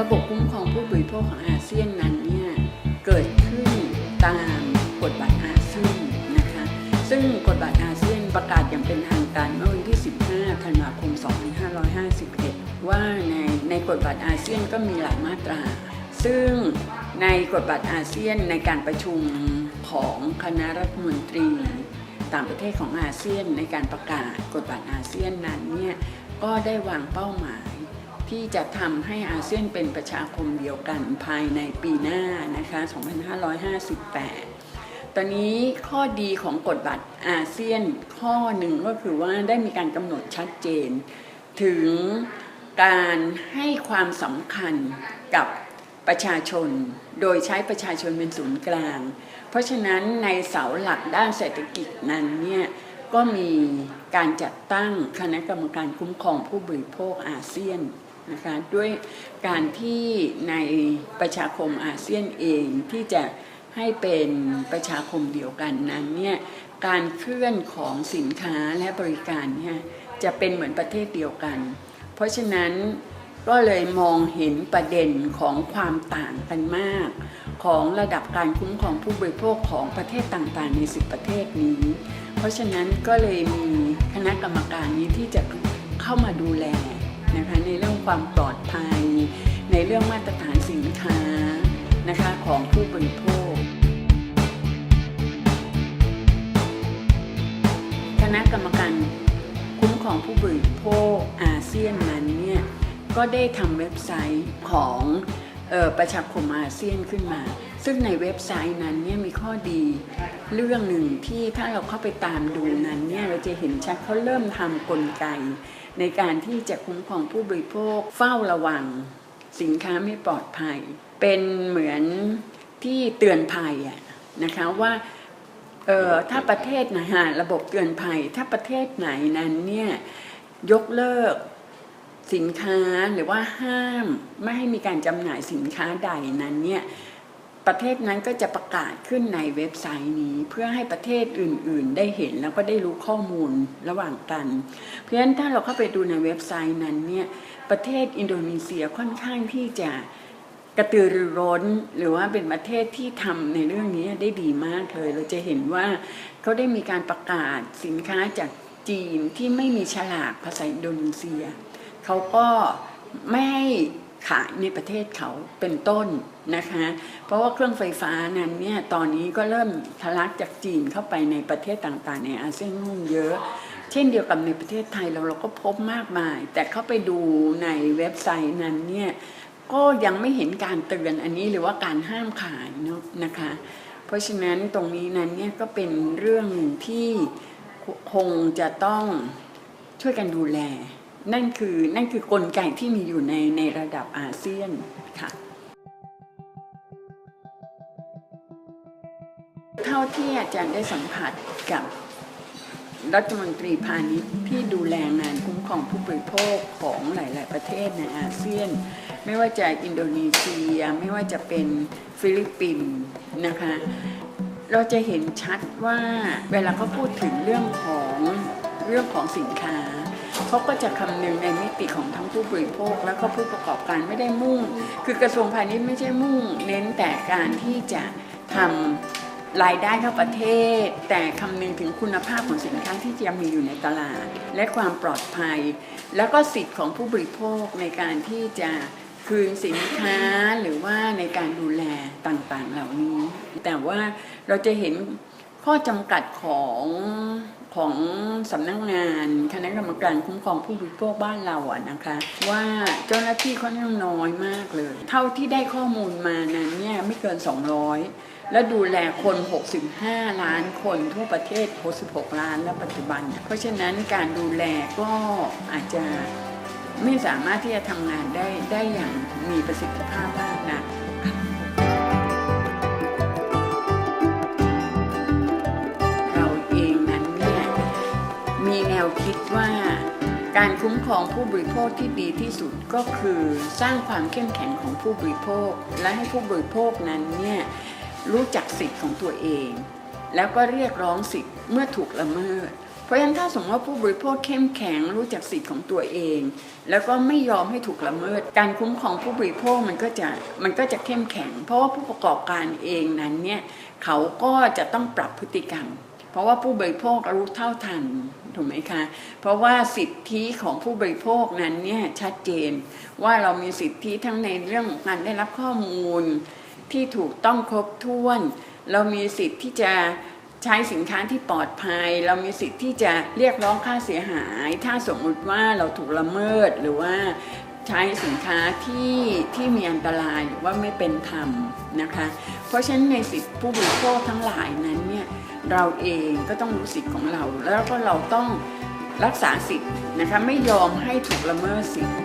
ระบบคุ้มครองผู้บริโภคของอาเซียนนั้นเนี่ยเกิดขึ้นตามกฎบัตรอาเซียนนะคะ ซึ่งกฎบัตรอาเซียนประกาศอย่างเป็นทางการเมื่อวันที่ 15 ธันวาคม 2551 ว่าในในกฎบัตรอาเซียนก็มีหลายมาตรา ซึ่งในกฎบัตรอาเซียนในการประชุมของคณะรัฐมนตรีต่างประเทศของอาเซียนในการประกาศกฎบัตรอาเซียนนั้นเนี่ยก็ได้วางเป้าหมาย ที่จะทำให้อาเซียนเป็นประชาคมเดียวกันภายในปีหน้านะคะ 2558 ตอนนี้ข้อดีของกฎบัตรอาเซียนข้อหนึ่งก็คือว่าได้มีการกำหนดชัดเจน ถึงการให้ความสำคัญกับประชาชน โดยใช้ประชาชนเป็นศูนย์กลาง เพราะฉะนั้นในเสาหลักด้านเศรษฐกิจนั้นเนี่ยก็มีการจัดตั้งคณะกรรมการคุ้มครองผู้บริโภคอาเซียน นะคะด้วยการที่ในประชาคมอาเซียนเองที่จะให้เป็นประชาคมเดียวกันนั้นเนี่ยการเคลื่อนของสินค้าและบริการเนี่ยจะเป็นเหมือนประเทศเดียวกัน เพราะฉะนั้นก็เลยมองเห็นประเด็นของความต่างกันมาก ของระดับการคุ้มครองผู้บริโภคของประเทศต่างๆ ใน10ประเทศนี้ เพราะฉะนั้นก็เลยมีคณะกรรมการนี้ที่จะเข้ามาดูแล นะคะในเรื่องความปลอดภัย ในเรื่องมาตรฐานสินค้านะคะของผู้บริโภค คณะกรรมการคุ้มครองผู้บริโภคอาเซียนนั้นเนี่ยก็ได้ทำเว็บไซต์ของออประชาคมอาเซียนขึ้นมา ซึ่งในเว็บไซต์นั้นเนี่ยมีข้อดีเรื่องหนึ่งที่ถ้าเราเข้าไปตามดูนั้นเนี่ยเราจะเห็นชัดเขาเริ่มทำกลไก ในการที่จะคุ้มครองผู้บริโภคเฝ้าระวัง สินค้าไม่ปลอดภัย เป็นเหมือนที่เตือนภัยอะนะคะว่าเออถ้าประเทศไหนฮะระบบเตือนภัย ถ้าประเทศไหนนั้นเนี่ยยกเลิกสินค้าหรือว่าห้ามไม่ให้มีการจำหน่ายสินค้าใดนั้นเนี่ย ประเทศนั้นก็จะประกาศขึ้นในเว็บไซต์นี้ เพื่อให้ประเทศอื่น ๆ ได้เห็นแล้วก็ได้รู้ข้อมูลระหว่างกัน เพราะฉะนั้นถ้าเราเข้าไปดูในเว็บไซต์นั้นเนี่ยประเทศอินโดนีเซียค่อนข้างที่จะกระตือรือร้นหรือว่าเป็นประเทศที่ทำในเรื่องนี้ได้ดีมากเลย เราจะเห็นว่าเขาได้มีการประกาศสินค้าจากจีนที่ไม่มีฉลากภาษาอินโดนีเซียเขาก็ไม่ให้ ขายในประเทศเขาเป็นต้นนะคะ เพราะว่าเครื่องไฟฟ้านั้นเนี่ยตอนนี้ก็เริ่มทะลักจากจีนเข้าไปในประเทศต่างๆ ในอาเซียนมุ่งเยอะ เช่นเดียวกับในประเทศไทยเราเราก็พบมากมาย แต่เข้าไปดูในเว็บไซต์นั้นเนี่ยก็ยังไม่เห็นการเตือนอันนี้หรือว่าการห้ามขายเนาะนะคะ เพราะฉะนั้นตรงนี้นั้นเนี่ยก็เป็นเรื่องที่คงจะต้องช่วยกันดูแล นั่นคือนั่นคือกลไกที่มีอยู่ในในระดับอาเซียนค่ะเท่าที่อาจารย์ได้สัมผัสกับรัฐมนตรีพาณิชย์ที่ดูแลงานคุ้มครองผู้บริโภคของหลาย ๆ ประเทศในอาเซียน ไม่ว่าจะอินโดนีเซีย ไม่ว่าจะเป็นฟิลิปปินส์นะคะ เราจะเห็นชัดว่าเวลาเขาพูดถึงเรื่องของเรื่องของสินค้า เขาก็จะคำนึงในมิติของทั้งผู้บริโภค และก็ผู้ประกอบการไม่ได้มุ่ง คือกระทรวงพาณิชย์ไม่ใช่มุ่ง เน้นแต่การที่จะทำรายได้เข้าประเทศ แต่คำนึงถึงคุณภาพของสินค้าที่จะมีอยู่ในตลาด และความปลอดภัย แล้วก็สิทธิ์ของผู้บริโภคในการที่จะคืนสินค้าหรือว่าในการดูแลต่างๆเหล่านี้ แต่ว่าเราจะเห็นข้อจำกัดของ ของสำนักงานคณะกรรมการคุ้มครองผู้บริโภคบ้านเราอะนะคะ ว่าเจ้าหน้าที่ค่อนข้างน้อยมากเลย เท่าที่ได้ข้อมูลมานั้นเนี่ยไม่เกิน 200 และดูแลคน 65 ล้านคนทั่วประเทศ 66 ล้านและปัจจุบัน เพราะฉะนั้นการดูแลก็อาจจะไม่สามารถที่จะทำงานได้ได้อย่างมีประสิทธิภาพมากนะเการคุ้มครองผู้บริโภคที่ดีที่สุดก็คือสร้างความเข้มแข็งของผู้บริโภค และให้ผู้บริโภคนั้นเนี่ยรู้จักสิทธิ์ของตัวเอง แล้วก็เรียกร้องสิทธิ์เมื่อถูกละเมิด เพราะฉะนั้นถ้าสมมติว่าผู้บริโภคเข้มแข็งรู้จักสิทธิ์ของตัวเอง แล้วก็ไม่ยอมให้ถูกละเมิด การคุ้มครองผู้บริโภคมันก็จะมันก็จะเข้มแข็ง เพราะว่าผู้ประกอบการเองนั้นเนี่ยเขาก็จะต้องปรับพฤติกรรม เพราะว่าผู้บริโภครู้เท่าทันถูกไหมคะ เพราะว่าสิทธิของผู้บริโภคนั้นเนี่ยชัดเจน ว่าเรามีสิทธิทั้งในเรื่องของการได้รับข้อมูลที่ถูกต้องครบถ้วน เรามีสิทธิ์ที่จะใช้สินค้าที่ปลอดภัย เรามีสิทธิ์ที่จะเรียกร้องค่าเสียหาย ถ้าสมมุติว่าเราถูกละเมิดหรือว่า ใช้สินค้าที่ที่มีอันตรายหรือว่าไม่เป็นธรรมนะคะ เพราะฉะนั้นในสิทธิผู้บริโภคทั้งหลายนั้นเนี่ยเราเองก็ต้องรู้สิทธิ์ของเรา แล้วก็เราต้องรักษาสิทธิ์นะคะไม่ยอมให้ถูกละเมิดสิทธิ์